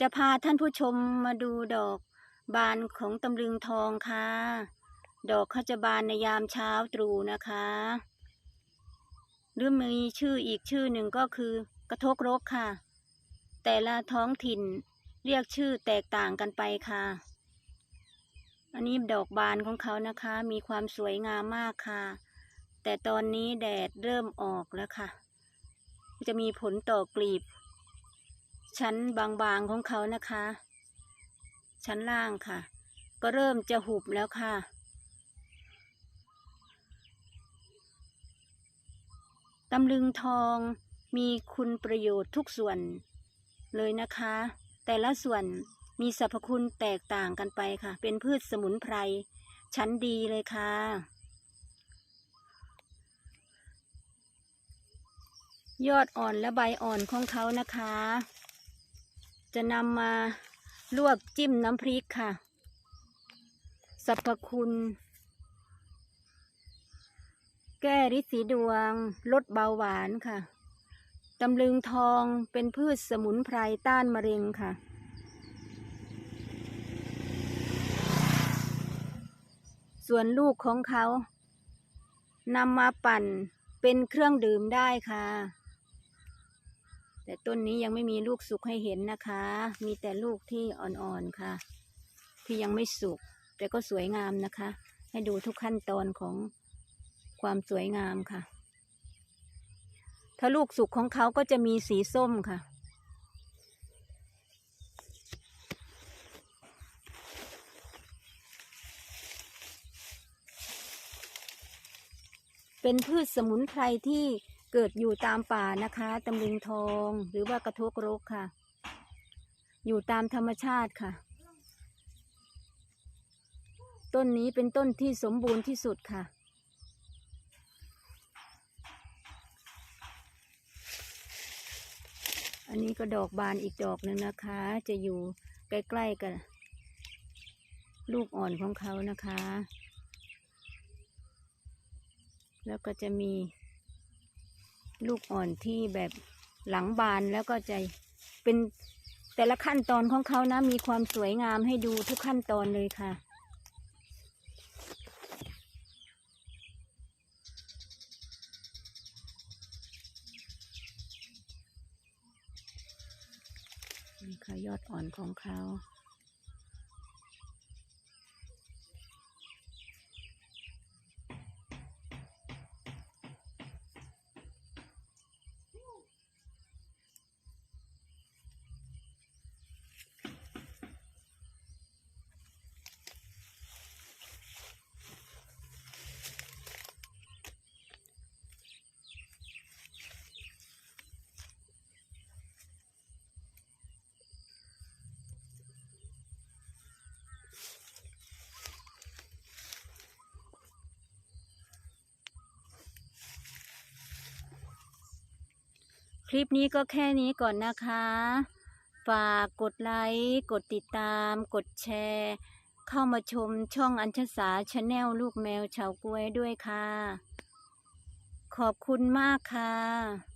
จะพาท่านผู้ชมมาดูดอกบานของตำลึงทองค่ะ ดอกเขาจะบานในยามเช้าตรู่นะคะ หรือมีชื่ออีกชื่อหนึ่งก็คือกระทกรกค่ะ แต่ละท้องถิ่นเรียกชื่อแตกต่างกันไปค่ะ อันนี้ดอกบานของเขานะคะ มีความสวยงามมากค่ะ แต่ตอนนี้แดดเริ่มออกแล้วค่ะ จะมีผลต่อกลีบ ชั้นบางๆของเขานะคะ ชั้นล่างค่ะ ก็เริ่มจะหุบแล้วค่ะ ตำลึงทองมีคุณประโยชน์ทุกส่วนเลยนะคะ แต่ละส่วนมีสรรพคุณแตกต่างกันไปค่ะ เป็นพืชสมุนไพร ชั้นดีเลยค่ะ ยอดอ่อนและใบอ่อนของเขานะคะ จะนำมาลวกจิ้มน้ำพริกค่ะ สรรพคุณ แก้ริสีดวง ลดเบาหวานค่ะตำลึงทองเป็นพืชสมุนไพรต้านมะเร็งค่ะ ส่วนลูกของเขานำมาปั่นเป็นเครื่องดื่มได้ค่ะ แต่ต้นนี้ยังไม่มีลูกสุกให้เห็นนะคะ มีแต่ลูกที่อ่อนๆค่ะ ที่ยังไม่สุก แต่ก็สวยงามนะคะ ให้ดูทุกขั้นตอนของความสวยงามค่ะ ถ้าลูกสุกของเขาก็จะมีสีส้มค่ะเป็นพืชสมุนไพรที่ เกิดอยู่ตามป่านะคะตำลึงทองหรือว่ากระทกรกค่ะ อยู่ตามธรรมชาติค่ะ ต้นนี้เป็นต้นที่สมบูรณ์ที่สุดค่ะ อันนี้ก็ดอกบานอีกดอกหนึ่งนะคะ จะอยู่ใกล้ๆกับลูกอ่อนของเขานะคะ แล้วก็จะมี ลูกอ่อนที่แบบหลังบานแล้วก็จะเป็นแต่ละขั้นตอนของเขานะ มีความสวยงามให้ดูทุกขั้นตอนเลยค่ะ นี่ค่ะยอดอ่อนของเขา คลิปนี้ก็แค่นี้ก่อนนะคะ ฝากกดไลค์กดติดตาม กดแชร์ เข้ามาชมช่องอัญชสาชาแนลลูกแมวชาวกล้วยด้วยค่ะ ขอบคุณมากค่ะ